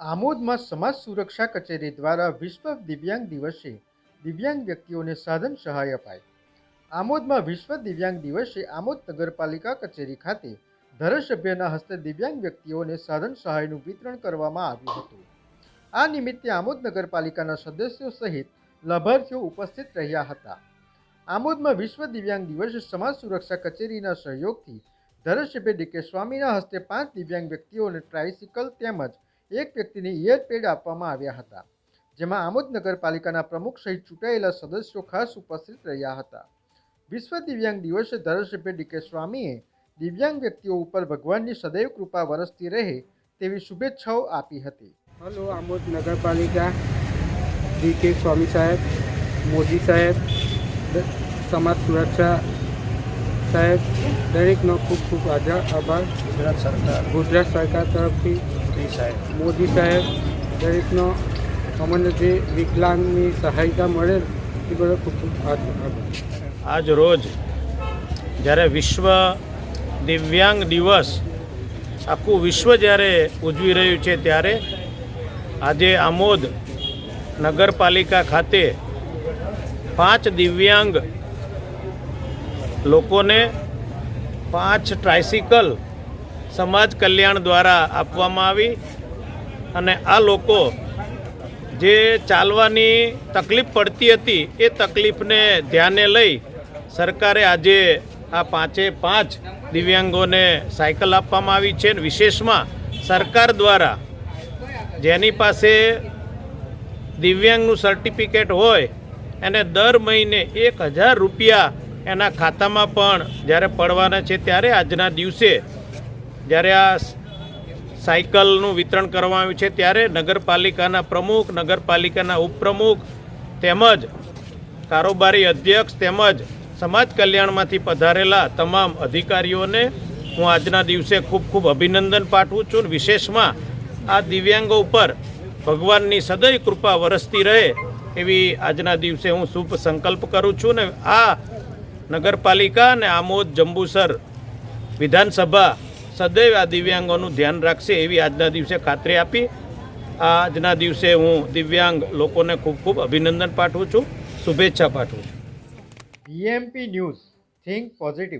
આમોદમાં સમાજ સુરક્ષા કચેરી દ્વારા વિશ્વ દિવ્યાંગ દિવસે દિવ્યાંગ વ્યક્તિઓને સાધન સહાય અપાય. આમોદમાં વિશ્વ દિવ્યાંગ દિવસે આમોદ નગરપાલિકા કચેરી ખાતે ધારાસભ્યના હસ્તે દિવ્યાંગ વ્યક્તિઓને સાધન સહાયનું વિતરણ કરવામાં આવ્યું હતું. આ નિમિત્તે આમોદ નગરપાલિકાના સદસ્યો સહિત લાભાર્થીઓ ઉપસ્થિત રહ્યા હતા. આમોદમાં વિશ્વ દિવ્યાંગ દિવસે સમાજ સુરક્ષા કચેરીના સહયોગથી ધારાસભ્ય ડીકે સ્વામીના હસ્તે પાંચ દિવ્યાંગ વ્યક્તિઓને ટ્રાઇસિકલ તેમજ એક વ્યક્તિને ઇયરપેડ આપવામાં આવ્યા હતા જેમાં આમોદ નગરપાલિકાના પ્રમુખ સહિત ચૂંટાયેલા સદસ્યો ખાસ ઉપસ્થિત રહ્યા હતા. વિશ્વ દિવ્યાંગ દિવસે ધારાસભ્ય ડીકે સ્વામીએ દિવ્યાંગ વ્યક્તિઓ ઉપર ભગવાનની સદૈવ કૃપા વરસતી રહે તેવી શુભેચ્છાઓ આપી હતી. હલો આમોદ નગરપાલિકા ડી કે સ્વામી સાહેબ મોદી સાહેબ સમાજ સુરક્ષા સાહેબ દરેકનો ખૂબ ખૂબ આજા આભાર. ગુજરાત સરકાર. ગુજરાત સરકાર તરફથી મોદી સાહેબ. મોદી સાહેબ દરેકનો અમને જે વિકલાંગની સહાયતા મળે એ બધો ખૂબ ખૂબ આજ રોજ જ્યારે વિશ્વ દિવ્યાંગ દિવસ આખું વિશ્વ જ્યારે ઉજવી રહ્યું છે ત્યારે આજે આમોદ નગરપાલિકા ખાતે પાંચ દિવ્યાંગ લોકોને પાંચ ટ્રાયસિકલ સમાજ કલ્યાણ દ્વારા આપવામાં આવી અને આ લોકો જે ચાલવાની તકલીફ પડતી હતી એ તકલીફને ધ્યાને લઈ સરકારે આજે આ પાંચે પાંચ દિવ્યાંગોને સાયકલ આપવામાં આવી છે વિશેષમાં સરકાર દ્વારા જેની પાસે દિવ્યાંગનું સર્ટિફિકેટ હોય એને દર મહિને એક હજાર રૂપિયા એના ખાતામાં પણ જ્યારે પડવાના છે ત્યારે આજના દિવસે જ્યારે આ સાયકલનું વિતરણ કરવામાં આવ્યું છે, ત્યારે નગરપાલિકાના પ્રમુખ, નગરપાલિકાના ઉપપ્રમુખ તેમજ કારોબારી અધ્યક્ષ તેમજ સમાજ કલ્યાણમાંથી પધારેલા તમામ અધિકારીઓને હું આજના દિવસે ખૂબ ખૂબ અભિનંદન પાઠવું છું. વિશેષમાં આ દિવ્યાંગો ઉપર ભગવાનની સદૈવ કૃપા વરસતી રહે એવી આજના દિવસે હું શુભ સંકલ્પ કરું છું ને આ નગરપાલિકા અને આમોદ જંબુસર વિધાનસભા સદૈવ આ દિવ્યાંગોનું ધ્યાન રાખશે એવી આજના દિવસે ખાતરી આપી. આજના દિવસે હું દિવ્યાંગ લોકોને ખૂબ ખૂબ અભિનંદન પાઠવું છું. શુભેચ્છા પાઠવું છું. BMP news, think positive.